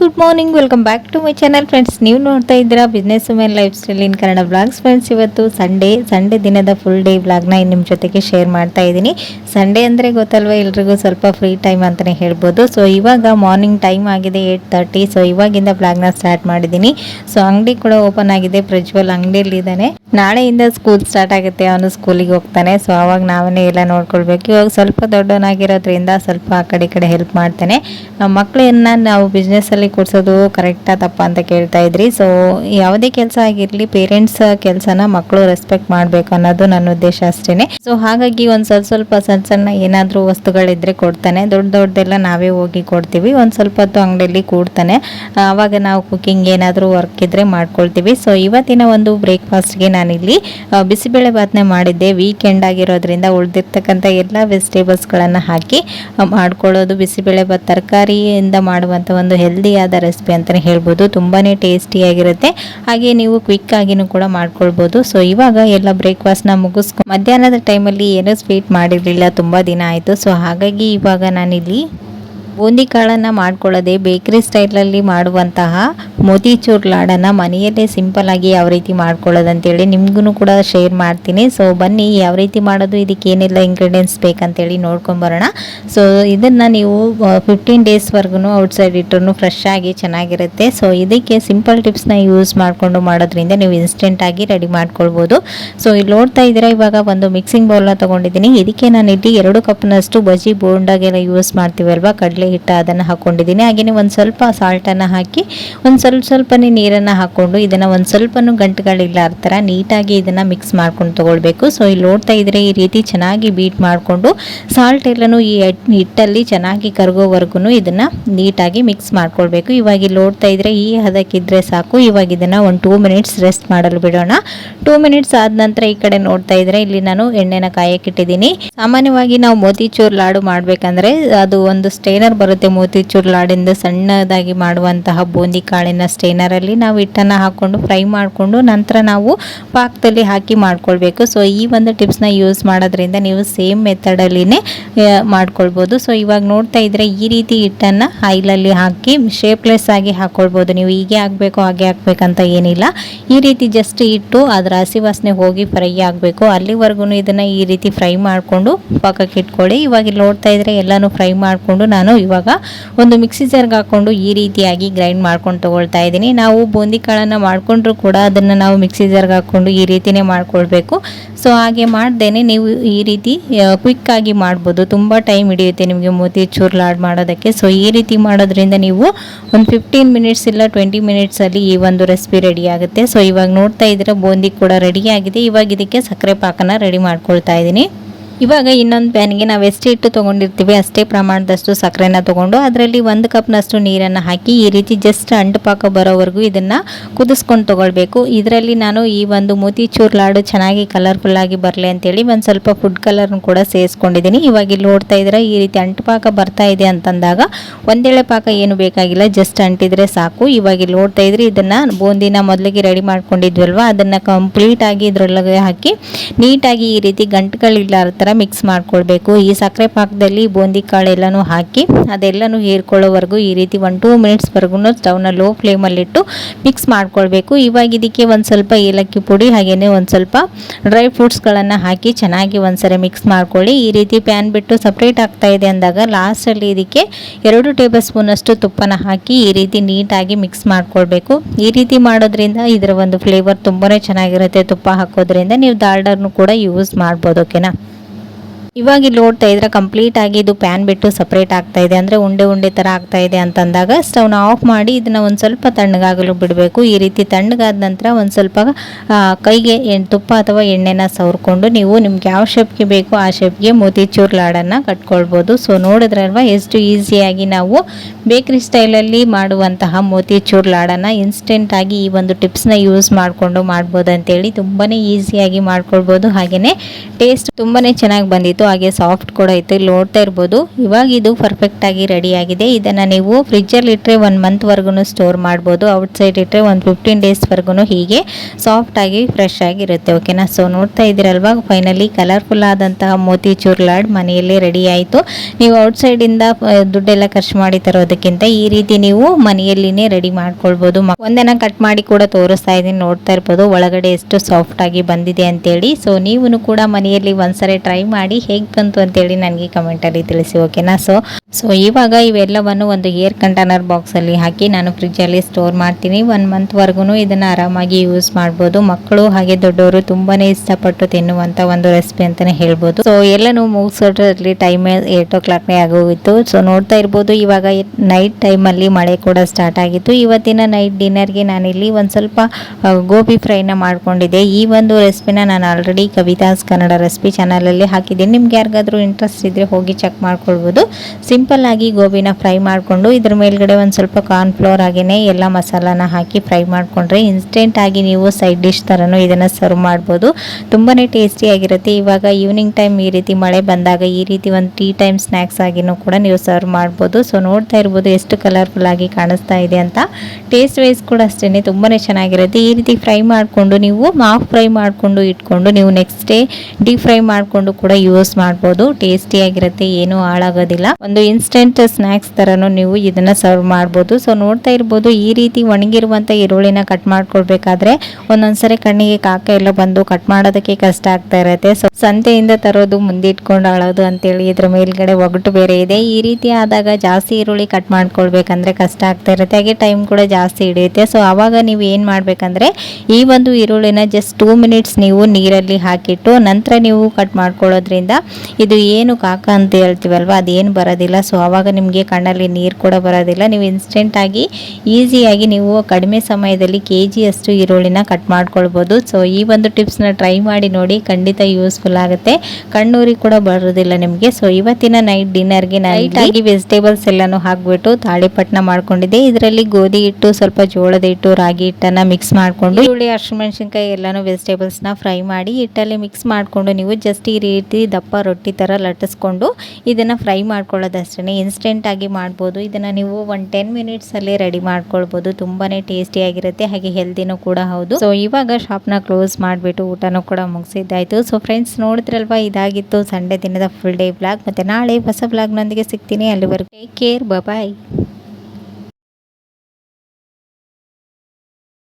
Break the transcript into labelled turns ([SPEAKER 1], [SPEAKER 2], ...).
[SPEAKER 1] Good morning, welcome back to my channel friends. ನೀವು ನೋಡ್ತಾ ಇದ್ದೀರಾ business women lifestyle in Kannada blogs friends, ಇವತ್ತು Sunday Sunday ದಿನದ full day ಬ್ಲಾಗ್ನ ನಿಮ್ಮ ಜೊತೆಗೆ ಶೇರ್ ಮಾಡ್ತಾ ಇದ್ದೀನಿ. ಸಂಡೇ ಅಂದರೆ ಗೊತ್ತಲ್ವ, ಎಲ್ರಿಗೂ ಸ್ವಲ್ಪ ಫ್ರೀ ಟೈಮ್ ಅಂತಲೇ ಹೇಳ್ಬೋದು. ಸೊ ಇವಾಗ ಮಾರ್ನಿಂಗ್ ಟೈಮ್ ಆಗಿದೆ ಏಯ್ಟ್ ತರ್ಟಿ ಸೊ ಇವಾಗಿಂದ ಬ್ಲಾಗ್ನ ಸ್ಟಾರ್ಟ್ ಮಾಡಿದ್ದೀನಿ. ಸೊ ಅಂಗಡಿ ಕೂಡ ಓಪನ್ ಆಗಿದೆ. ಪ್ರಜ್ವಲ್ ಅಂಗಡಿಯಲ್ಲಿದ್ದಾನೆ. ನಾಳೆಯಿಂದ ಸ್ಕೂಲ್ ಸ್ಟಾರ್ಟ್ ಆಗುತ್ತೆ, ಅವನು ಸ್ಕೂಲಿಗೆ ಹೋಗ್ತಾನೆ. ಸೊ ಅವಾಗ ನಾವೇ ಎಲ್ಲ ನೋಡ್ಕೊಳ್ಬೇಕು. ಇವಾಗ ಸ್ವಲ್ಪ ದೊಡ್ಡವನಾಗಿರೋದ್ರಿಂದ ಸ್ವಲ್ಪ ಆ ಕಡೆ ಈ ಕಡೆ ಹೆಲ್ಪ್ ಮಾಡ್ತಾನೆ. ಮಕ್ಕಳನ್ನ ನಾವು ಬಿಸ್ನೆಸ್ಸಲ್ಲಿ ಕೊಡಿಸೋದು ಕರೆಕ್ಟಾ ತಪ್ಪ ಅಂತ ಕೇಳ್ತಾ ಇದ್ರಿ. ಸೊ ಯಾವುದೇ ಕೆಲಸ ಆಗಿರಲಿ ಪೇರೆಂಟ್ಸ್ ಕೆಲಸನ ಮಕ್ಕಳು ರೆಸ್ಪೆಕ್ಟ್ ಮಾಡಬೇಕು ಅನ್ನೋದು ನನ್ನ ಉದ್ದೇಶ ಅಷ್ಟೇ ಸೊ ಹಾಗಾಗಿ ಒಂದು ಸ್ವಲ್ಪ ಸ್ವಲ್ಪ ಸಣ್ಣ ಸಣ್ಣ ಏನಾದರೂ ವಸ್ತುಗಳಿದ್ರೆ ಕೊಡ್ತಾನೆ. ದೊಡ್ಡ ದೊಡ್ಡದೆಲ್ಲ ನಾವೇ ಹೋಗಿ ಕೊಡ್ತೀವಿ. ಒಂದು ಸ್ವಲ್ಪ ಹೊತ್ತು ಅಂಗಡಿಯಲ್ಲಿ ಕೂಡ್ತಾನೆ. ಆವಾಗ ನಾವು ಕುಕಿಂಗ್ ಏನಾದರೂ ವರ್ಕ್ ಇದ್ರೆ ಮಾಡ್ಕೊಳ್ತೀವಿ. ಸೊ ಇವತ್ತಿನ ಒಂದು ಬ್ರೇಕ್ಫಾಸ್ಟ್ಗೆ ನಾನಿಲ್ಲಿ ಬಿಸಿಬೇಳೆ ಬಾತ್ನೆ ಮಾಡಿದ್ದೆ. ವೀಕೆಂಡ್ ಆಗಿರೋದ್ರಿಂದ ಉಳಿದಿರ್ತಕ್ಕಂಥ ಎಲ್ಲ ವೆಜಿಟೇಬಲ್ಸ್ಗಳನ್ನು ಹಾಕಿ ಮಾಡ್ಕೊಳ್ಳೋದು. ಬಿಸಿಬೇಳೆ ಬಾತ್ ತರಕಾರಿಯಿಂದ ಮಾಡುವಂಥ ಒಂದು ಹೆಲ್ದಿಯಾದ ರೆಸಿಪಿ ಅಂತಲೇ ಹೇಳ್ಬೋದು. ತುಂಬಾ ಟೇಸ್ಟಿಯಾಗಿರುತ್ತೆ ಹಾಗೆ ನೀವು ಕ್ವಿಕ್ ಆಗಿನೂ ಕೂಡ ಮಾಡ್ಕೊಳ್ಬೋದು. ಸೊ ಇವಾಗ ಎಲ್ಲ ಬ್ರೇಕ್ಫಾಸ್ಟ್ನ ಮುಗಿಸ್ಕೊ ಮಧ್ಯಾಹ್ನದ ಟೈಮಲ್ಲಿ ಏನೂ ಸ್ವೀಟ್ ಮಾಡಿರಲಿಲ್ಲ. ತುಂಬ ದಿನ ಆಯಿತು. ಸೊ ಹಾಗಾಗಿ ಇವಾಗ ನಾನಿಲ್ಲಿ ಬೂಂದಿ ಕಾಳನ್ನು ಮಾಡ್ಕೊಳ್ಳೋದೆ ಬೇಕರಿ ಸ್ಟೈಲಲ್ಲಿ ಮಾಡುವಂತಹ ಮೋತಿಚೂರ್ ಲಾಡನ್ನು ಮನೆಯಲ್ಲೇ ಸಿಂಪಲ್ ಆಗಿ ಯಾವ ರೀತಿ ಮಾಡ್ಕೊಳ್ಳೋದು ಅಂತೇಳಿ ನಿಮ್ಗೂ ಕೂಡ ಶೇರ್ ಮಾಡ್ತೀನಿ. ಸೊ ಬನ್ನಿ ಯಾವ ರೀತಿ ಮಾಡೋದು, ಇದಕ್ಕೆ ಏನೆಲ್ಲ ಇಂಗ್ರೀಡಿಯೆಂಟ್ಸ್ ಬೇಕಂತೇಳಿ ನೋಡ್ಕೊಂಬರೋಣ ಸೊ ಇದನ್ನು ನೀವು ಫಿಫ್ಟೀನ್ ಡೇಸ್ವರೆಗೂ ಔಟ್ಸೈಡ್ ಇಟ್ಟರು ಫ್ರೆಶ್ ಆಗಿ ಚೆನ್ನಾಗಿರುತ್ತೆ. ಸೊ ಇದಕ್ಕೆ ಸಿಂಪಲ್ ಟಿಪ್ಸ್ನ ಯೂಸ್ ಮಾಡಿಕೊಂಡು ಮಾಡೋದ್ರಿಂದ ನೀವು ಇನ್ಸ್ಟೆಂಟಾಗಿ ರೆಡಿ ಮಾಡ್ಕೊಳ್ಬೋದು. ಸೊ ಇಲ್ಲಿ ನೋಡ್ತಾ ಇದ್ದೀರಾ, ಇವಾಗ ಒಂದು ಮಿಕ್ಸಿಂಗ್ ಬೌಲ್ನ ತೊಗೊಂಡಿದ್ದೀನಿ. ಇದಕ್ಕೆ ನಾನು ಇಲ್ಲಿ ಎರಡು ಕಪ್ನಷ್ಟು ಬಜ್ಜಿ ಬೋಂಡಾಗೆಲ್ಲ ಯೂಸ್ ಮಾಡ್ತೀವಲ್ವಾ? ಕಡಲೆ ಹಿಟ್ಟು ಅದನ್ನು ಹಾಕ್ಕೊಂಡಿದ್ದೀನಿ ಹಾಗೆಯೇ ಒಂದು ಸ್ವಲ್ಪ ಸಾಲ್ಟನ್ನು ಹಾಕಿ, ಒಂದು ಸ್ವಲ್ಪ ಸ್ವಲ್ಪನೇ ನೀರನ್ನು ಹಾಕ್ಕೊಂಡು ಇದನ್ನು ಒಂದು ಸ್ವಲ್ಪನೂ ಗಂಟುಗಳಿಲ್ಲ ಥರ ನೀಟಾಗಿ ಇದನ್ನು ಮಿಕ್ಸ್ ಮಾಡ್ಕೊಂಡು ತೊಗೊಳ್ಬೇಕು. ಸೊ ಇಲ್ಲಿ ನೋಡ್ತಾ ಇದ್ರೆ ಈ ರೀತಿ ಚೆನ್ನಾಗಿ ಬೀಟ್ ಮಾಡಿಕೊಂಡು ಸಾಲ್ಟ್ ಎಲ್ಲನೂ ಈ ಹಿಟ್ಟಲ್ಲಿ ಚೆನ್ನಾಗಿ ಕರಗೋವರೆಗೂ ಇದನ್ನು ನೀಟಾಗಿ ಮಿಕ್ಸ್ ಮಾಡ್ಕೊಳ್ಬೇಕು. ಇವಾಗ ಇಲ್ಲಿ ನೋಡ್ತಾ ಇದ್ರೆ ಈ ಹದಕ್ಕಿದ್ರೆ ಸಾಕು. ಇವಾಗ ಇದನ್ನು ಒಂದು ಟೂ ಮಿನಿಟ್ಸ್ ರೆಸ್ಟ್ ಮಾಡಲು ಬಿಡೋಣ. ಟೂ ಮಿನಿಟ್ಸ್ ಆದ ನಂತರ ಈ ಕಡೆ ನೋಡ್ತಾ ಇದ್ರೆ ಇಲ್ಲಿ ನಾನು ಎಣ್ಣೆನ ಕಾಯಕ್ಕಿಟ್ಟಿದ್ದೀನಿ ಸಾಮಾನ್ಯವಾಗಿ ನಾವು ಮೋತಿಚೂರ್ ಲಾಡು ಮಾಡಬೇಕಂದ್ರೆ ಅದು ಒಂದು ಸ್ಟೇನರ್ ಬರುತ್ತೆ ಮೋತಿಚೂರ್ ಲಾಡಿಂದ ಸಣ್ಣದಾಗಿ ಮಾಡುವಂತಹ ಬೂಂದಿ ಕಾಳಿನ ಸ್ಟೇನರಲ್ಲಿ ನಾವು ಹಿಟ್ಟನ್ನು ಹಾಕ್ಕೊಂಡು ಫ್ರೈ ಮಾಡಿಕೊಂಡು ನಂತರ ನಾವು ಪಾಕದಲ್ಲಿ ಹಾಕಿ ಮಾಡ್ಕೊಳ್ಬೇಕು. ಸೊ ಈ ಒಂದು ಟಿಪ್ಸ್ನ ಯೂಸ್ ಮಾಡೋದ್ರಿಂದ ನೀವು ಸೇಮ್ ಮೆಥಡಲ್ಲಿನೇ ಮಾಡ್ಕೊಳ್ಬೋದು. ಸೊ ಇವಾಗ ನೋಡ್ತಾ ಇದ್ರೆ ಈ ರೀತಿ ಹಿಟ್ಟನ್ನು ಆಯಿಲಲ್ಲಿ ಹಾಕಿ ಶೇಪ್ಲೆಸ್ ಆಗಿ ಹಾಕ್ಕೊಳ್ಬೋದು ನೀವು ಹೀಗೆ ಹಾಕ್ಬೇಕು, ಹಾಗೆ ಹಾಕ್ಬೇಕಂತ ಏನಿಲ್ಲ. ಈ ರೀತಿ ಜಸ್ಟ್ ಇಟ್ಟು ಅದರ ಹಸಿ ವಾಸನೆ ಹೋಗಿ ಫ್ರೈ ಆಗಬೇಕು. ಅಲ್ಲಿವರೆಗೂ ಇದನ್ನು ಈ ರೀತಿ ಫ್ರೈ ಮಾಡಿಕೊಂಡು ಪಾಕಕ್ಕೆ ಇಟ್ಕೊಳ್ಳಿ. ಇವಾಗ ಇಲ್ಲಿ ನೋಡ್ತಾ ಇದ್ರೆ ಎಲ್ಲನೂ ಫ್ರೈ ಮಾಡಿಕೊಂಡು ನಾನು ಇವಾಗ ಒಂದು ಮಿಕ್ಸಿ ಜಾರ್ಗೆ ಹಾಕ್ಕೊಂಡು ಈ ರೀತಿಯಾಗಿ ಗ್ರೈಂಡ್ ಮಾಡ್ಕೊಂಡು ತೊಗೊಳ್ತಾ ಇದ್ದೀನಿ. ನಾವು ಬೂಂದಿ ಕಾಳನ್ನು ಮಾಡಿಕೊಂಡ್ರೂ ಕೂಡ ಅದನ್ನು ನಾವು ಮಿಕ್ಸಿ ಜಾರ್ಗೆ ಹಾಕ್ಕೊಂಡು ಈ ರೀತಿಯೇ ಮಾಡ್ಕೊಳ್ಬೇಕು. ಸೊ ಹಾಗೆ ಮಾಡ್ದೇನೆ ನೀವು ಈ ರೀತಿ ಕ್ವಿಕ್ಕಾಗಿ ಮಾಡ್ಬೋದು. ತುಂಬ ಟೈಮ್ ಹಿಡಿಯುತ್ತೆ ನಿಮಗೆ ಮೋತಿ ಚೂರ್ ಲಾಡ್ ಮಾಡೋದಕ್ಕೆ. ಸೊ ಈ ರೀತಿ ಮಾಡೋದ್ರಿಂದ ನೀವು ಒಂದು ಫಿಫ್ಟೀನ್ ಮಿನಿಟ್ಸ್ ಇಲ್ಲ ಟ್ವೆಂಟಿ ಮಿನಿಟ್ಸಲ್ಲಿ ಈ ಒಂದು ರೆಸಿಪಿ ರೆಡಿ ಆಗುತ್ತೆ. ಸೊ ಇವಾಗ ನೋಡ್ತಾ ಇದ್ರೆ ಬೂಂದಿ ಕೂಡ ರೆಡಿ ಆಗಿದೆ. ಇವಾಗ ಇದಕ್ಕೆ ಸಕ್ಕರೆ ಪಾಕನ ರೆಡಿ ಮಾಡ್ಕೊಳ್ತಾ ಇದ್ದೀನಿ. ಇವಾಗ ಇನ್ನೊಂದು ಪ್ಯಾನ್ಗೆ ನಾವು ಎಷ್ಟು ಹಿಟ್ಟು ತೊಗೊಂಡಿರ್ತೀವಿ, ಅಷ್ಟೇ ಪ್ರಮಾಣದಷ್ಟು ಸಕ್ಕರೆನ ತೊಗೊಂಡು ಅದರಲ್ಲಿ ಒಂದು ಕಪ್ನಷ್ಟು ನೀರನ್ನು ಹಾಕಿ ಈ ರೀತಿ ಜಸ್ಟ್ ಅಂಟು ಪಾಕ ಬರೋವರೆಗೂ ಇದನ್ನು ಕುದಿಸ್ಕೊಂಡು ತೊಗೊಳ್ಬೇಕು. ಇದರಲ್ಲಿ ನಾನು ಈ ಒಂದು ಮೋತಿಚೂರ್ ಲಾಡು ಚೆನ್ನಾಗಿ ಕಲರ್ಫುಲ್ಲಾಗಿ ಬರಲಿ ಅಂತೇಳಿ ಒಂದು ಸ್ವಲ್ಪ ಫುಡ್ ಕಲರ್ನ ಕೂಡ ಸೇರಿಸ್ಕೊಂಡಿದ್ದೀನಿ. ಇವಾಗ ಇಲ್ಲಿ ನೋಡ್ತಾ ಇದ್ರೆ ಈ ರೀತಿ ಅಂಟು ಪಾಕ ಬರ್ತಾ ಇದೆ ಅಂತಂದಾಗ ಒಂದೇಳೆ ಪಾಕ ಏನು ಬೇಕಾಗಿಲ್ಲ ಜಸ್ಟ್ ಅಂಟಿದ್ರೆ ಸಾಕು. ಇವಾಗ ಇಲ್ಲಿ ನೋಡ್ತಾ ಇದ್ರೆ ಇದನ್ನು ಬೂಂದಿನ ಮೊದಲಿಗೆ ರೆಡಿ ಮಾಡ್ಕೊಂಡಿದ್ವಲ್ವ, ಅದನ್ನು ಕಂಪ್ಲೀಟಾಗಿ ಇದರೊಳಗೆ ಹಾಕಿ ನೀಟಾಗಿ ಈ ರೀತಿ ಗಂಟುಗಳಿಲ್ಲಾರ ಥರ ಮಿಕ್ಸ್ ಮಾಡ್ಕೊಳ್ಬೇಕು ಈ ಸಕ್ಕರೆ ಪಾಕದಲ್ಲಿ ಬೂಂದಿ ಕಾಳು ಎಲ್ಲನೂ ಹಾಕಿ ಅದೆಲ್ಲನೂ ಹೀರ್ಕೊಳ್ಳೋವರೆಗೂ ಈ ರೀತಿ ಒನ್ ಟೂ ಮಿನಿಟ್ಸ್ವರೆಗೂ ಸ್ಟವ್ನ ಲೋ ಫ್ಲೇಮಲ್ಲಿಟ್ಟು ಮಿಕ್ಸ್ ಮಾಡ್ಕೊಳ್ಬೇಕು. ಇವಾಗ ಇದಕ್ಕೆ ಒಂದು ಸ್ವಲ್ಪ ಏಲಕ್ಕಿ ಪುಡಿ ಹಾಗೆಯೇ ಒಂದು ಸ್ವಲ್ಪ ಡ್ರೈ ಫ್ರೂಟ್ಸ್ಗಳನ್ನು ಹಾಕಿ ಚೆನ್ನಾಗಿ ಒಂದ್ಸರಿ ಮಿಕ್ಸ್ ಮಾಡ್ಕೊಳ್ಳಿ. ಈ ರೀತಿ ಪ್ಯಾನ್ ಬಿಟ್ಟು ಸಪ್ರೇಟ್ ಆಗ್ತಾ ಇದೆ ಅಂದಾಗ ಲಾಸ್ಟಲ್ಲಿ ಇದಕ್ಕೆ ಎರಡು ಟೇಬಲ್ ಸ್ಪೂನಷ್ಟು ತುಪ್ಪನ ಹಾಕಿ ಈ ರೀತಿ ನೀಟಾಗಿ ಮಿಕ್ಸ್ ಮಾಡ್ಕೊಳ್ಬೇಕು. ಈ ರೀತಿ ಮಾಡೋದ್ರಿಂದ ಇದರ ಒಂದು ಫ್ಲೇವರ್ ತುಂಬಾ ಚೆನ್ನಾಗಿರುತ್ತೆ ತುಪ್ಪ ಹಾಕೋದ್ರಿಂದ. ನೀವು ದಾಲ್ಡರ್ನು ಕೂಡ ಯೂಸ್ ಮಾಡ್ಬೋದು ಓಕೆನಾ ಇವಾಗ ಇಲ್ಲಿ ನೋಡ್ತಾ ಇದ್ರೆ ಕಂಪ್ಲೀಟ್ ಆಗಿ ಇದು ಪ್ಯಾನ್ ಬಿಟ್ಟು ಸಪ್ರೇಟ್ ಆಗ್ತಾ ಇದೆ. ಅಂದ್ರೆ ಉಂಡೆ ಉಂಡೆ ತರ ಆಗ್ತಾ ಇದೆ ಅಂತಂದಾಗ ಸ್ಟವ್ನ ಆಫ್ ಮಾಡಿ ಇದನ್ನ ಒಂದು ಸ್ವಲ್ಪ ತಣ್ಣಗಾಗಲು ಬಿಡಬೇಕು. ಈ ರೀತಿ ತಣ್ಣಗಾದ ನಂತರ ಒಂದು ಸ್ವಲ್ಪ ಕೈಗೆ ತುಪ್ಪ ಅಥವಾ ಎಣ್ಣೆನ ಸವರ್ಕೊಂಡು ನೀವು ನಿಮ್ಗೆ ಯಾವ ಶೇಪ್ಗೆ ಬೇಕೋ ಆ ಶೇಪ್ಗೆ ಮೋತಿಚೂರ್ ಲಾಡನ್ನು ಕಟ್ಕೊಳ್ಬೋದು. ಸೊ ನೋಡಿದ್ರಲ್ವಾ ಎಷ್ಟು ಈಸಿಯಾಗಿ ನಾವು ಬೇಕ್ರಿ ಸ್ಟೈಲಲ್ಲಿ ಮಾಡುವಂತಹ ಮೋತಿಚೂರ್ ಲಾಡನ್ನು ಇನ್ಸ್ಟೆಂಟಾಗಿ ಈ ಒಂದು ಟಿಪ್ಸ್ನ ಯೂಸ್ ಮಾಡಿಕೊಂಡು ಮಾಡ್ಬೋದು ಅಂತೇಳಿ ತುಂಬಾ ಈಸಿಯಾಗಿ ಮಾಡ್ಕೊಳ್ಬೋದು. ಹಾಗೆಯೇ ಟೇಸ್ಟ್ ತುಂಬಾನೇ ಚೆನ್ನಾಗಿ ಬಂದಿತ್ತು. ಇತ್ತು ಹಾಗೆ ಸಾಫ್ಟ್ ಕೂಡ ಇತ್ತು ಇಲ್ಲಿ ನೋಡ್ತಾ ಇರ್ಬೋದು. ಇವಾಗ ಇದು ಪರ್ಫೆಕ್ಟ್ ಆಗಿ ರೆಡಿ ಆಗಿದೆ. ಇದನ್ನ ನೀವು ಫ್ರಿಜ್ಜಲ್ಲಿ ಇಟ್ಟರೆ ಒನ್ ಮಂತ್ ವರ್ಗೂ ಸ್ಟೋರ್ ಮಾಡ್ಬೋದು. ಔಟ್ಸೈಡ್ ಇಟ್ಟರೆ ಒಂದು ಫಿಫ್ಟೀನ್ ಡೇಸ್ ವರ್ಗು ಹೀಗೆ ಸಾಫ್ಟ್ ಆಗಿ ಫ್ರೆಶ್ ಆಗಿರುತ್ತೆ ಓಕೆನಾ ಸೊ ನೋಡ್ತಾ ಇದ್ದೀರಲ್ವಾ? ಫೈನಲಿ ಕಲರ್ಫುಲ್ ಆದಂತಹ ಮೋತಿಚೂರ್ ಲಾಡ್ ಮನೆಯಲ್ಲೇ ರೆಡಿ ಆಯಿತು. ನೀವು ಔಟ್ಸೈಡ್ ಇಂದ ದುಡ್ಡೆಲ್ಲ ಖರ್ಚು ಮಾಡಿ ತರೋದಕ್ಕಿಂತ ಈ ರೀತಿ ನೀವು ಮನೆಯಲ್ಲಿನೇ ರೆಡಿ ಮಾಡ್ಕೊಳ್ಬೋದು. ಒಂದನ್ನ ಕಟ್ ಮಾಡಿ ಕೂಡ ತೋರಿಸ್ತಾ ಇದ್ದೀನಿ, ನೋಡ್ತಾ ಇರ್ಬೋದು. ಒಳಗಡೆ ಎಷ್ಟು ಸಾಫ್ಟ್ ಆಗಿ ಬಂದಿದೆ ಅಂತೇಳಿ. ಸೊ ನೀವು ಕೂಡ ಮನೆಯಲ್ಲಿ ಒಂದ್ಸರಿ ಟ್ರೈ ಮಾಡಿ ಹೇಗೆ ಬಂತು ಅಂತೇಳಿ ನನಗೆ ಕಮೆಂಟಲ್ಲಿ ತಿಳಿಸಿ ಓಕೆನಾ ಸೊ ಸೊ ಇವಾಗ ಇವೆಲ್ಲವನ್ನು ಒಂದು ಏರ್ ಕಂಟೈನರ್ ಬಾಕ್ಸಲ್ಲಿ ಹಾಕಿ ನಾನು ಫ್ರಿಜ್ಜಲ್ಲಿ ಸ್ಟೋರ್ ಮಾಡ್ತೀನಿ. ಒನ್ ಮಂತ್ವರೆಗೂ ಇದನ್ನು ಆರಾಮಾಗಿ ಯೂಸ್ ಮಾಡ್ಬೋದು. ಮಕ್ಕಳು ಹಾಗೆ ದೊಡ್ಡವರು ತುಂಬಾನೇ ಇಷ್ಟಪಟ್ಟು ತಿನ್ನುವಂಥ ಒಂದು ರೆಸಿಪಿ ಅಂತಲೇ ಹೇಳ್ಬೋದು. ಸೊ ಎಲ್ಲನೂ ಮುಗಿಸೋದ್ರಲ್ಲಿ ಟೈಮ್ ಏಟ್ ಓ ಕ್ಲಾಕ್ನೇ ಆಗೋಗಿತ್ತು. ಸೊ ನೋಡ್ತಾ ಇರ್ಬೋದು, ಇವಾಗ ನೈಟ್ ಟೈಮಲ್ಲಿ ಮಳೆ ಕೂಡ ಸ್ಟಾರ್ಟ್ ಆಗಿತ್ತು. ಇವತ್ತಿನ ನೈಟ್ ಡಿನ್ನರ್ಗೆ ನಾನಿಲ್ಲಿ ಒಂದು ಸ್ವಲ್ಪ ಗೋಬಿ ಗೋಬಿ ಫ್ರೈನ ಮಾಡ್ಕೊಂಡಿದ್ದೆ. ಈ ಒಂದು ರೆಸಿಪಿನ ನಾನು ಆಲ್ರೆಡಿ ಕವಿತಾಸ್ ಕನ್ನಡ ರೆಸಿಪಿ ಚಾನಲಲ್ಲಿ ಹಾಕಿದ್ದೀನಿ. ನಿಮ್ಗೆ ಯಾರಿಗಾದ್ರೂ ಇಂಟ್ರೆಸ್ಟ್ ಇದ್ದರೆ ಹೋಗಿ ಚೆಕ್ ಮಾಡ್ಕೊಳ್ಬೋದು. ಸಿಂಪಲ್ ಆಗಿ ಗೋಬಿನ ಫ್ರೈ ಮಾಡಿಕೊಂಡು ಇದ್ರ ಮೇಲ್ಗಡೆ ಒಂದು ಸ್ವಲ್ಪ ಕಾರ್ನ್ಫ್ಲೋರ್ ಹಾಗೆಯೇ ಎಲ್ಲ ಮಸಾಲಾನ ಹಾಕಿ ಫ್ರೈ ಮಾಡಿಕೊಂಡ್ರೆ ಇನ್ಸ್ಟೆಂಟ್ ಆಗಿ ನೀವು ಸೈಡ್ ಡಿಶ್ ಥರನೂ ಇದನ್ನು ಸರ್ವ್ ಮಾಡ್ಬೋದು. ತುಂಬಾ ಟೇಸ್ಟಿಯಾಗಿರುತ್ತೆ ಇವಾಗ ಈವ್ನಿಂಗ್ ಟೈಮ್ ಈ ರೀತಿ ಮಳೆ ಬಂದಾಗ ಈ ರೀತಿ ಒಂದು ಟೀ ಟೈಮ್ ಸ್ನ್ಯಾಕ್ಸ್ ಆಗಿನೂ ಕೂಡ ನೀವು ಸರ್ವ್ ಮಾಡ್ಬೋದು. ಸೊ ನೋಡ್ತಾ ಇರ್ಬೋದು ಎಷ್ಟು ಕಲರ್ಫುಲ್ ಆಗಿ ಕಾಣಿಸ್ತಾ ಇದೆ ಅಂತ. ಟೇಸ್ಟ್ ವೈಸ್ ಕೂಡ ಅಷ್ಟೇ ತುಂಬಾ ಚೆನ್ನಾಗಿರುತ್ತೆ. ಈ ರೀತಿ ಫ್ರೈ ಮಾಡಿಕೊಂಡು ನೀವು ಹಾಫ್ ಫ್ರೈ ಮಾಡಿಕೊಂಡು ಇಟ್ಕೊಂಡು ನೀವು ನೆಕ್ಸ್ಟ್ ಡೇ ಡೀಪ್ ಫ್ರೈ ಮಾಡಿಕೊಂಡು ಕೂಡ ಯೂಸ್ ಮಾಡ್ಬೋದು. ಟೇಸ್ಟಿಯಾಗಿರುತ್ತೆ ಏನೂ ಹಾಳಾಗೋದಿಲ್ಲ. ಒಂದು ಇನ್ಸ್ಟೆಂಟ್ ಸ್ನ್ಯಾಕ್ಸ್ ಥರನೂ ನೀವು ಇದನ್ನು ಸರ್ವ್ ಮಾಡ್ಬೋದು. ಸೊ ನೋಡ್ತಾ ಇರ್ಬೋದು, ಈ ರೀತಿ ಒಣಗಿರುವಂಥ ಈರುಳ್ಳಿನ ಕಟ್ ಮಾಡ್ಕೊಳ್ಬೇಕಾದ್ರೆ ಒಂದೊಂದ್ಸರಿ ಕಣ್ಣಿಗೆ ಕಾಕ ಎಲ್ಲ ಬಂದು ಕಟ್ ಮಾಡೋದಕ್ಕೆ ಕಷ್ಟ ಆಗ್ತಾ ಇರುತ್ತೆ. ಸೊ ಸಂತೆಯಿಂದ ತರೋದು ಮುಂದಿಟ್ಕೊಂಡು ಅಳೋದು ಅಂತೇಳಿ ಇದ್ರ ಮೇಲ್ಗಡೆ ಒಗಟು ಬೇರೆ ಇದೆ. ಈ ರೀತಿ ಆದಾಗ ಜಾಸ್ತಿ ಈರುಳ್ಳಿ ಕಟ್ ಮಾಡ್ಕೊಳ್ಬೇಕಂದ್ರೆ ಕಷ್ಟ ಆಗ್ತಾ ಇರುತ್ತೆ. ಹಾಗೆ ಟೈಮ್ ಕೂಡ ಜಾಸ್ತಿ ಹಿಡಿಯುತ್ತೆ. ಸೊ ಆವಾಗ ನೀವು ಏನು ಮಾಡಬೇಕಂದ್ರೆ ಈ ಒಂದು ಈರುಳ್ಳಿನ ಜಸ್ಟ್ ಟೂ ಮಿನಿಟ್ಸ್ ನೀವು ನೀರಲ್ಲಿ ಹಾಕಿಟ್ಟು ನಂತರ ನೀವು ಕಟ್ ಮಾಡ್ಕೊಳ್ಳೋದ್ರಿಂದ ಇದು ಏನು ಕಾಕ ಅಂತ ಹೇಳ್ತೀವಲ್ವ, ಅದೇನು ಬರೋದಿಲ್ಲ. ಸೊ ಆವಾಗ ನಿಮಗೆ ಕಣ್ಣಲ್ಲಿ ನೀರು ಕೂಡ ಬರೋದಿಲ್ಲ. ನೀವು ಇನ್ಸ್ಟೆಂಟಾಗಿ ಈಸಿಯಾಗಿ ನೀವು ಕಡಿಮೆ ಸಮಯದಲ್ಲಿ ಕೆ ಜಿಯಷ್ಟು ಈರುಳ್ಳಿನ ಕಟ್ ಮಾಡ್ಕೊಳ್ಬೋದು. ಸೊ ಈ ಒಂದು ಟಿಪ್ಸ್ನ ಟ್ರೈ ಮಾಡಿ ನೋಡಿ ಖಂಡಿತ ಯೂಸ್ಫುಲ್ ಆಗುತ್ತೆ. ಕಣ್ಣೂರಿ ಕೂಡ ಬರೋದಿಲ್ಲ ನಿಮಗೆ. ಸೊ ಇವತ್ತಿನ ನೈಟ್ ಡಿನ್ನರ್ಗೆ ನೈಟಾಗಿ ಆಗಿ ವೆಜಿಟೇಬಲ್ಸ್ ಎಲ್ಲಾನು ಹಾಕ್ಬಿಟ್ಟು ತಾಳಿಪಟ್ನ ಮಾಡ್ಕೊಂಡಿದ್ದೆ. ಇದರಲ್ಲಿ ಗೋಧಿ ಹಿಟ್ಟು ಸ್ವಲ್ಪ ಜೋಳದ ಹಿಟ್ಟು ರಾಗಿ ಹಿಟ್ಟನ್ನ ಮಿಕ್ಸ್ ಮಾಡಿಕೊಂಡು ಈರುಳ್ಳಿ ಹಸಿಮೆಣಸಿನ್ಕಾಯಿ ಎಲ್ಲಾನು ವೆಜಿಟೇಬಲ್ಸ್ನ ಫ್ರೈ ಮಾಡಿ ಹಿಟ್ಟಲ್ಲಿ ಮಿಕ್ಸ್ ಮಾಡಿಕೊಂಡು ನೀವು ಜಸ್ಟ್ ಈ ರೀತಿ ದಪ್ಪ ರೊಟ್ಟಿ ಥರ ಲಟ್ಟಿಸ್ಕೊಂಡು ಇದನ್ನು ಫ್ರೈ ಮಾಡ್ಕೊಳ್ಳೋದಷ್ಟೇ. ಇನ್ಸ್ಟೆಂಟ್ ಆಗಿ ಮಾಡ್ಬೋದು. ಇದನ್ನು ನೀವು ಒಂದು ಟೆನ್ ಮಿನಿಟ್ಸಲ್ಲಿ ರೆಡಿ ಮಾಡ್ಕೊಳ್ಬೋದು. ತುಂಬಾ ಟೇಸ್ಟಿಯಾಗಿರುತ್ತೆ ಹಾಗೆ ಹೆಲ್ದಿನೂ ಕೂಡ ಹೌದು. ಸೊ ಇವಾಗ ಶಾಪ್ನ ಕ್ಲೋಸ್ ಮಾಡಿಬಿಟ್ಟು ಊಟನೂ ಕೂಡ ಮುಗಿಸಿದ್ದಾಯಿತು. ಸೊ ಫ್ರೆಂಡ್ಸ್ ನೋಡಿದ್ರಲ್ವಾ? ಇದಾಗಿತ್ತು. ಸಂಡೇ ದಿನದ ಫುಲ್ ಡೇ ಬ್ಲಾಗ್ ಮತ್ತು ನಾಳೆ ಹೊಸ ಬ್ಲಾಗ್ನೊಂದಿಗೆ ಸಿಗ್ತೀನಿ. ಅಲ್ಲಿವರೆಗೂ ಟೇಕ್ ಕೇರ್ ಬಾಯ್